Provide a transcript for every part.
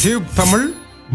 ஜீவ் தமிழ்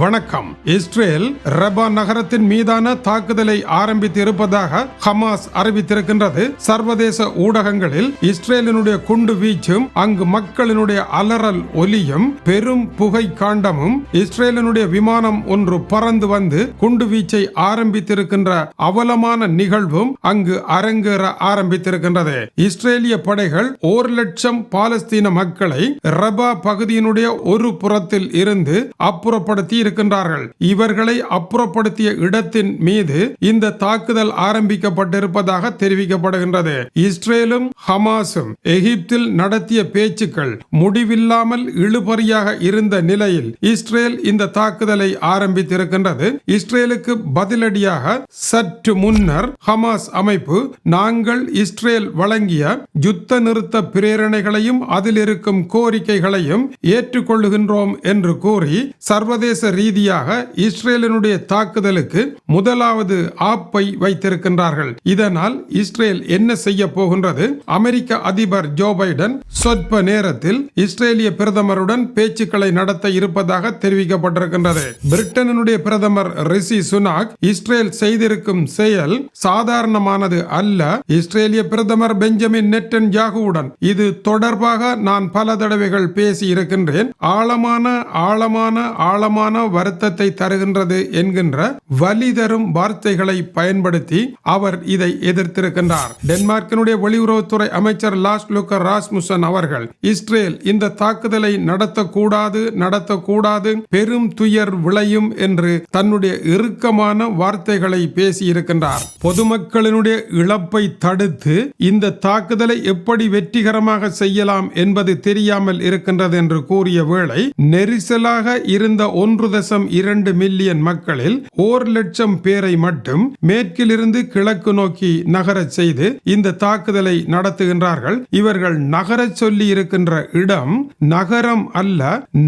வணக்கம். இஸ்ரேல் ரபா நகரத்தின் மீதான தாக்குதலை ஆரம்பித்து இருப்பதாக ஹமாஸ் அறிவித்திருக்கின்றது. சர்வதேச ஊடகங்களில் இஸ்ரேலினுடைய குண்டு வீச்சும் அங்கு மக்களினுடைய அலறல் ஒலியும் பெரும் புகை காண்டமும் இஸ்ரேலினுடைய விமானம் ஒன்று பறந்து வந்து குண்டு வீச்சை ஆரம்பித்திருக்கின்ற அவலமான நிகழ்வும் அங்கு அரங்கேற ஆரம்பித்திருக்கின்றது. இஸ்ரேலிய படைகள் ஒரு லட்சம் பாலஸ்தீன மக்களை ரபா பகுதியினுடைய ஒரு புறத்தில் இருந்து அப்புறப்படுத்தி இருக்கின்றார்கள். இவர்களை அப்புறப்படுத்திய இடத்தின் மீது இந்த தாக்குதல் ஆரம்பிக்கப்பட்டிருப்பதாக தெரிவிக்கப்படுகின்றது. இஸ்ரேலும் ஹமாஸும் எகிப்தில் நடத்திய பேச்சுக்கள் முடிவில்லாமல் இழுபறியாக இருந்த நிலையில் இஸ்ரேல் இந்த தாக்குதலை ஆரம்பித்திருக்கின்றது. இஸ்ரேலுக்கு பதிலடியாக சற்று முன்னர் ஹமாஸ் அமைப்பு நாங்கள் இஸ்ரேல் வழங்கிய யுத்த நிறுத்த பிரேரணைகளையும் அதில் இருக்கும் கோரிக்கைகளையும் ஏற்றுக்கொள்ளுகின்றோம் என்று கூறி சர்வதேச ரீதியாக இஸ்ரேலினுடைய தாக்குதலுக்கு முதலாவது ஆப்பை வைத்திருக்கின்றார்கள். இதனால் இஸ்ரேல் என்ன செய்ய போகின்றது? அமெரிக்க அதிபர் ஜோ பைடன் சொற்ப நேரத்தில் இஸ்ரேலிய பிரதமருடன் பேச்சுக்களை நடத்த இருப்பதாக தெரிவிக்கப்பட்டிருக்கின்றது. பிரிட்டனுடைய பிரதமர் ரிஷி சுனாக் இஸ்ரேல் செய்திருக்கும் செயல் சாதாரணமானது அல்ல. இஸ்ரேலிய பிரதமர் பெஞ்சமின் நெட்டன் யாகுவுடன் இது தொடர்பாக நான் பல தடவைகள் பேசி இருக்கின்றேன் ஆழமான ஆழமான ஆழமான வருத்தத்தை தருகின்றது என்கின்ற வலி தரும் வார்த்தைகளை பயன்படுத்தி அவர் இதை எதிர்த்திருக்கின்றார். டென்மார்க்கினுடைய வெளியுறவுத்துறை அமைச்சர் லாஸ் லுக்கர் ராஸ்முசன் அவர்கள் இஸ்ரேல் இந்த தாக்குதலை நடத்தக்கூடாது நடத்தக்கூடாது பெரும் துயர் விளையும் என்று தன்னுடைய இறுக்கமான வார்த்தைகளை பேசியிருக்கின்றார். பொதுமக்களினுடைய இழப்பை தடுத்து இந்த தாக்குதலை எப்படி வெற்றிகரமாக செய்யலாம் என்பது தெரியாமல் இருக்கின்றது என்று கூறிய வேளை நெரிசலாக இருந்த ஒன்று தசம் இரண்டு மில்லியன் மக்களில் ஓர் லட்சம் பேரை மட்டும் மேற்கிலிருந்து கிழக்கு நோக்கி நகரச் செய்து இந்த தாக்குதலை நடத்துகின்றார்கள். இவர்கள் நகரச் சொல்லி இருக்கின்ற இடம் நகரம் அல்ல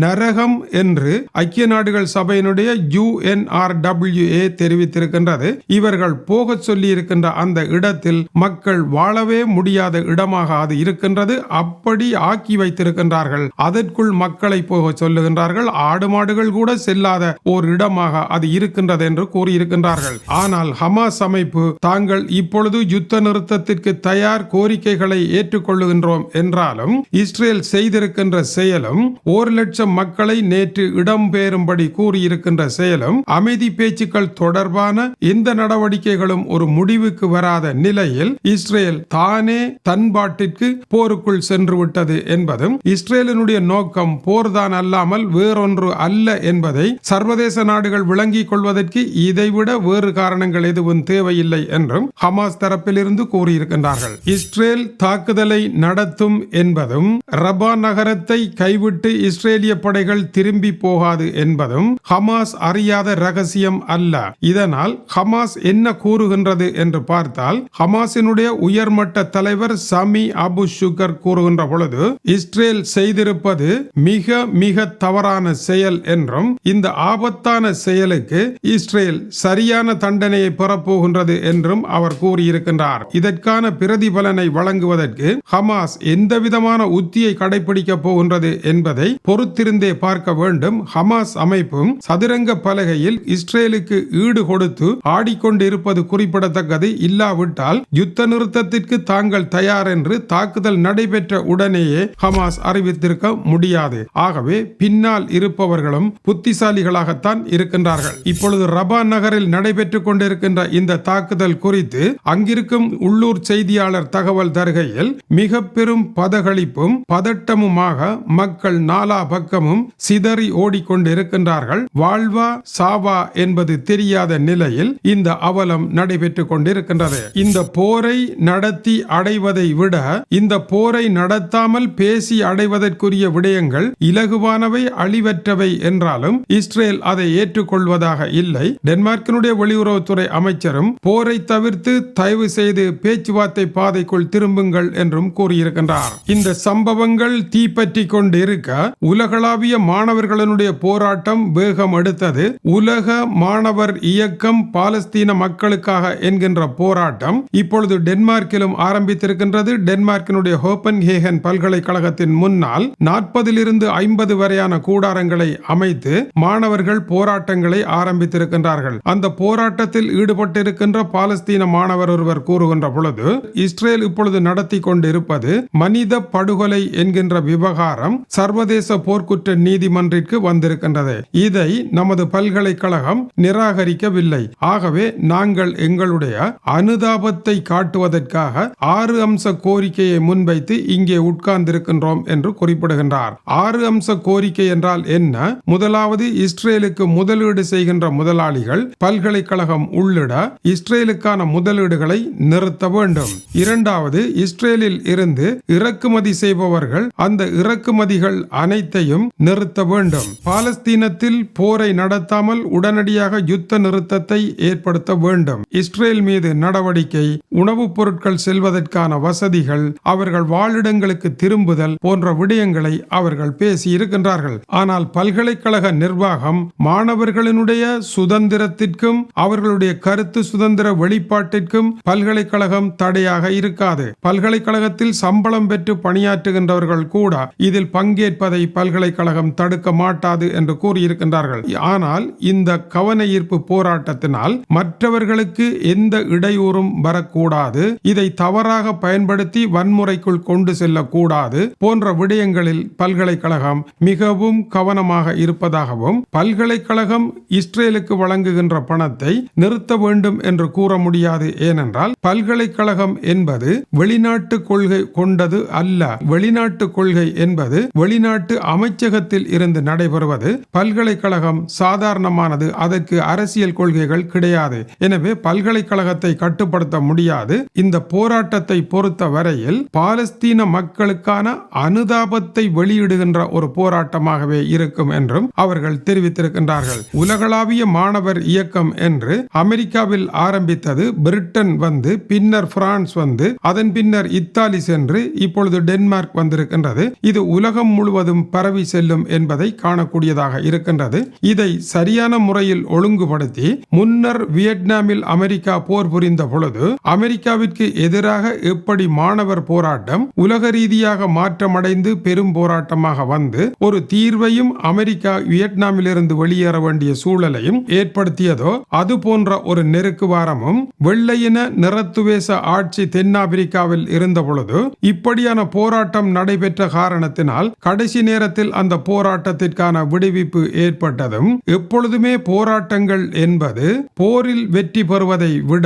நரகம் என்று ஐக்கிய நாடுகள் சபையினுடைய யுஎன்ஆர்டபிள்யூஏ தெரிவித்திருக்கின்றது. இவர்கள் போக சொல்லி இருக்கின்ற அந்த இடத்தில் மக்கள் வாழவே முடியாத இடமாக அது இருக்கின்றது. அப்படி ஆக்கி வைத்திருக்கின்றார்கள். அதற்குள் மக்களை போக சொல்லுகின்றார்கள். ஆடு மாடுகள் கூட செல்லாத ஓர் இடமாக அது இருக்கின்றது என்று கூறியிருக்கின்றார்கள். ஆனால் ஹமாஸ் அமைப்பு தாங்கள் இப்பொழுது யுத்த நிறுத்தத்திற்கு தயார் கோரிக்கைகளை ஏற்றுக்கொள்ளுகின்றோம் என்றாலும் இஸ்ரேல் செய்திருக்கின்ற செயலும் ஒரு லட்சம் மக்களை நேற்று இடம்பெயரும்படி கூறியிருக்கின்ற செயலும் அமைதி பேச்சுக்கள் தொடர்பான எந்த நடவடிக்கைகளும் ஒரு முடிவுக்கு வராத நிலையில் இஸ்ரேல் தானே தன்பாட்டிற்கு போருக்குள் சென்று விட்டது என்பதும் இஸ்ரேலினுடைய நோக்கம் போர்தான் அல்லாமல் வேறொன்று அல்ல என்பது என்பதை சர்வதேச நாடுகள் விளங்கிக் கொள்வதற்கு இதைவிட வேறு காரணங்கள் எதுவும் தேவையில்லை என்றும் ஹமாஸ் தரப்பிலிருந்து கூறியிருக்கின்றார்கள். இஸ்ரேல் தாக்குதலை நடத்தும் என்பதும் ரபா நகரத்தை கைவிட்டு இஸ்ரேலிய படைகள் திரும்பி போகாது என்பதும் ஹமாஸ் அறியாத ரகசியம் அல்ல. இதனால் ஹமாஸ் என்ன கூறுகின்றது என்று பார்த்தால் ஹமாஸினுடைய உயர்மட்ட தலைவர் சமி அபு சுகர் கூறுகின்ற பொழுது இஸ்ரேல் செய்திருப்பது மிக மிக தவறான செயல் என்றும் இந்த ஆபத்தான செயலுக்கு இஸ்ரேல் சரியான தண்டனையை பெறப்போகின்றது என்றும் அவர் கூறியிருக்கின்றார். இதற்கான பிரதிபலனை வழங்குவதற்கு ஹமாஸ் எந்த விதமான உத்தியை கடைபிடிக்கப் போகின்றது என்பதை பொறுத்திருந்தே பார்க்க வேண்டும். ஹமாஸ் அமைப்பும் சதுரங்க பலகையில் இஸ்ரேலுக்கு ஈடு கொடுத்து ஆடிக்கொண்டிருப்பது குறிப்பிடத்தக்கது. இல்லாவிட்டால் யுத்த நிறுத்தத்திற்கு தாங்கள் தயார் என்று தாக்குதல் நடைபெற்ற உடனேயே ஹமாஸ் அறிவித்திருக்க முடியாது. ஆகவே பின்னால் இருப்பவர்களும் புத்தி புத்திசாலிகளாகத்தான் இருக்கின்றார்கள். இப்பொழுது ரபா நகரில் நடைபெற்றுக் கொண்டிருக்கின்ற இந்த தாக்குதல் குறித்து அங்கிருக்கும் உள்ளூர் செய்தியாளர் தகவல் தருகையில் மிக பெரும் பதகளிப்பும் பதட்டமுமாக மக்கள் நாலா பக்கமும் சிதறி ஓடிக்கொண்டிருக்கின்றார்கள். வாழ்வா சாவா என்பது தெரியாத நிலையில் இந்த அவலம் நடைபெற்றுக் கொண்டிருக்கின்றது. இந்த போரை நடத்தி அடைவதை விட இந்த போரை நடத்தாமல் பேசி அடைவதற்குரிய விடயங்கள் இலகுவானவை அழிவற்றவை என்றாலும் இஸ்ரேல் அதை ஏற்றுக்கொள்வதாக இல்லை. டென்மார்க்கினுடைய வெளியுறவுத்துறை அமைச்சரும் போரை தவிர்த்து தயவு செய்து பேச்சுவார்த்தை பாதைக்குள் திரும்புங்கள் என்றும் கூறியிருக்கின்றார். இந்த சம்பவங்கள் தீப்பற்றி கொண்டு இருக்க உலகளாவிய மாணவர்களுடைய போராட்டம் வேகம் எடுத்தது. உலக மாணவர் இயக்கம் பாலஸ்தீன மக்களுக்காக என்கின்ற போராட்டம் இப்பொழுது டென்மார்க்கிலும் ஆரம்பித்திருக்கின்றது. டென்மார்க்கினுடைய ஹோப்பன் ஹேகன் பல்கலைக்கழகத்தின் முன்னால் நாற்பதிலிருந்து ஐம்பது வரையான கூடாரங்களை அமைத்து மாணவர்கள் போராட்டங்களை ஆரம்பித்திருக்கின்றார்கள். அந்த போராட்டத்தில் ஈடுபட்டிருக்கின்ற பாலஸ்தீன மாணவர் ஒருவர் கூறுகின்ற பொழுது இஸ்ரேல் இப்பொழுது நடத்தி கொண்டிருப்பது மனித படுகொலை என்கின்ற விவகாரம் சர்வதேச போர்க்குற்ற நீதிமன்றிற்கு வந்திருக்கின்றது. இதை நமது பல்கலைக்கழகம் நிராகரிக்கவில்லை. ஆகவே நாங்கள் எங்களுடைய அனுதாபத்தை காட்டுவதற்காக ஆறு அம்ச கோரிக்கையை முன்வைத்து இங்கே உட்கார்ந்திருக்கின்றோம் என்று குறிப்பிடுகின்றார். ஆறு அம்ச கோரிக்கை என்றால் என்ன? முதலாவது இஸ்ரேலுக்கு முதலீடு செய்கின்ற முதலாளிகள் பல்கலைக்கழகம் உள்ளிட இஸ்ரேலுக்கான முதலீடுகளை நிறுத்த வேண்டும். இரண்டாவது இஸ்ரேலில் இருந்து இறக்குமதி செய்பவர்கள் அந்த இறக்குமதிகள் அனைத்தையும் நிறுத்த வேண்டும். பாலஸ்தீனத்தில் போரை நடத்தாமல் உடனடியாக யுத்த நிறுத்தத்தை ஏற்படுத்த வேண்டும். இஸ்ரேல் மீது நடவடிக்கை உணவுப் பொருட்கள் செல்வதற்கான வசதிகள் அவர்கள் வாழிடங்களுக்கு திரும்புதல் போன்ற விடயங்களை அவர்கள் பேசி இருக்கின்றார்கள் ஆனால் பல்கலைக்கழக நிர்வாகம் மாணவர்களினுடைய சுதந்திரத்திற்கும் அவர்களுடைய கருத்து சுதந்திர வெளிப்பாட்டிற்கும் பல்கலைக்கழகம் தடையாக இருக்காது. பல்கலைக்கழகத்தில் சம்பளம் பெற்று பணியாற்றுகின்றவர்கள் கூட இதில் பங்கேற்பதை பல்கலைக்கழகம் தடுக்க மாட்டாது என்று கூறியிருக்கின்றார்கள். ஆனால் இந்த கவன ஈர்ப்பு போராட்டத்தினால் மற்றவர்களுக்கு எந்த இடையூறும் வரக்கூடாது. இதை தவறாக பயன்படுத்தி வன்முறைக்குள் கொண்டு செல்லக்கூடாது போன்ற விடயங்களில் பல்கலைக்கழகம் மிகவும் கவனமாக இருப்பதாகவும் பல்கலைக்கழகம் இஸ்ரேலுக்கு வழங்குகின்ற பணத்தை நிறுத்த வேண்டும் என்று கூற முடியாது. ஏனென்றால் பல்கலைக்கழகம் என்பது வெளிநாட்டு கொள்கை கொண்டது அல்ல. வெளிநாட்டு கொள்கை என்பது வெளிநாட்டு அமைச்சகத்தில் இருந்து நடைபெறுவது பல்கலைக்கழகம் சாதாரணமானது. அதற்கு அரசியல் கொள்கைகள் கிடையாது. எனவே பல்கலைக்கழகத்தை கட்டுப்படுத்த முடியாது. இந்த போராட்டத்தை பொறுத்த வரையில் பாலஸ்தீன மக்களுக்கான அனுதாபத்தை வெளியிடுகின்ற ஒரு போராட்டமாகவே இருக்கும் என்றும் அவர்கள் அவர்கள் தெரிவித்திருக்கின்றார்கள். உலகளாவிய மாணவர் இயக்கம் என்று அமெரிக்காவில் ஆரம்பித்தது பிரிட்டன் வந்து பின்னர் பிரான்ஸ் வந்து அதன் பின்னர் இத்தாலி சென்று இப்பொழுது டென்மார்க் வந்திருக்கின்றது. இது உலகம் முழுவதும் பரவி செல்லும் என்பதை காணக்கூடியதாக இருக்கின்றது. இதை சரியான முறையில் ஒழுங்குபடுத்தி முன்னர் வியட்நாமில் அமெரிக்கா போர் புரிந்த பொழுது அமெரிக்காவிற்கு எதிராக எப்படி மாணவர் போராட்டம் உலக ரீதியாக மாற்றமடைந்து பெரும் போராட்டமாக வந்து ஒரு தீர்வையும் அமெரிக்கா வியட்நாமிலிருந்து வெளியேற வேண்டிய சூழலையும் ஏற்படுத்தியதோ அது போன்ற ஒரு நெருக்கு வாரமும் வெள்ளையின நிறத்துவேச ஆட்சி தென்னாப்பிரிக்காவில் இருந்த பொழுது இப்படியான போராட்டம் நடைபெற்ற காரணத்தினால் கடைசி நேரத்தில் அந்த போராட்டத்திற்கான விடுவிப்பு ஏற்பட்டதும் எப்பொழுதுமே போராட்டங்கள் என்பது போரில் வெற்றி பெறுவதை விட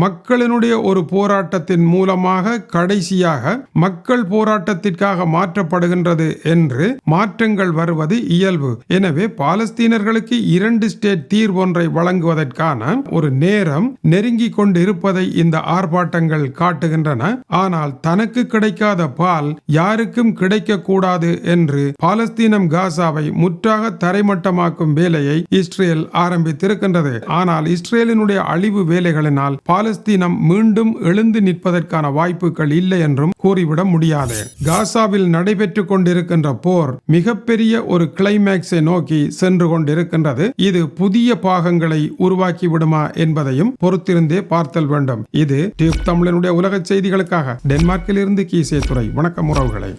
மக்களினுடைய ஒரு போராட்டத்தின் மூலமாக கடைசியாக மக்கள் போராட்டத்திற்காக மாற்றப்படுகின்றது என்று மாற்றங்கள் வருவது இயல்பு. எனவே பாலஸ்தீனர்களுக்கு இரண்டு ஸ்டேட் தீர்வொன்றை வழங்குவதற்கான ஒரு நேரம் நெருங்கி கொண்டிருப்பதை இந்த ஆர்ப்பாட்டங்கள் காட்டுகின்றன. ஆனால் தனக்கு கிடைக்காத பால் யாருக்கும் கிடைக்கக்கூடாது என்று பாலஸ்தீனம் காசாவை முற்றாக தரைமட்டமாக்கும் வேலையை இஸ்ரேல் ஆரம்பித்திருக்கின்றது. ஆனால் இஸ்ரேலினுடைய அழிவு வேலைகளினால் பாலஸ்தீனம் மீண்டும் எழுந்து நிற்பதற்கான வாய்ப்புகள் இல்லை என்றும் கூறிவிட முடியாது. காசாவில் நடைபெற்றுக் கொண்டிருக்கின்ற போர் மிகப்பெரிய ஒரு கிளைமேக்ஸை நோக்கி சென்று கொண்டிருக்கின்றது இது புதிய பாகங்களை உருவாக்கி விடுமா என்பதையும் பொறுத்திருந்தே பார்த்தல் வேண்டும். இது டியூப் தமிழனுடைய உலக செய்திகளுக்காக. டென்மார்க்கில் இருந்து கீசே துறை வணக்கம் உறவுகளை.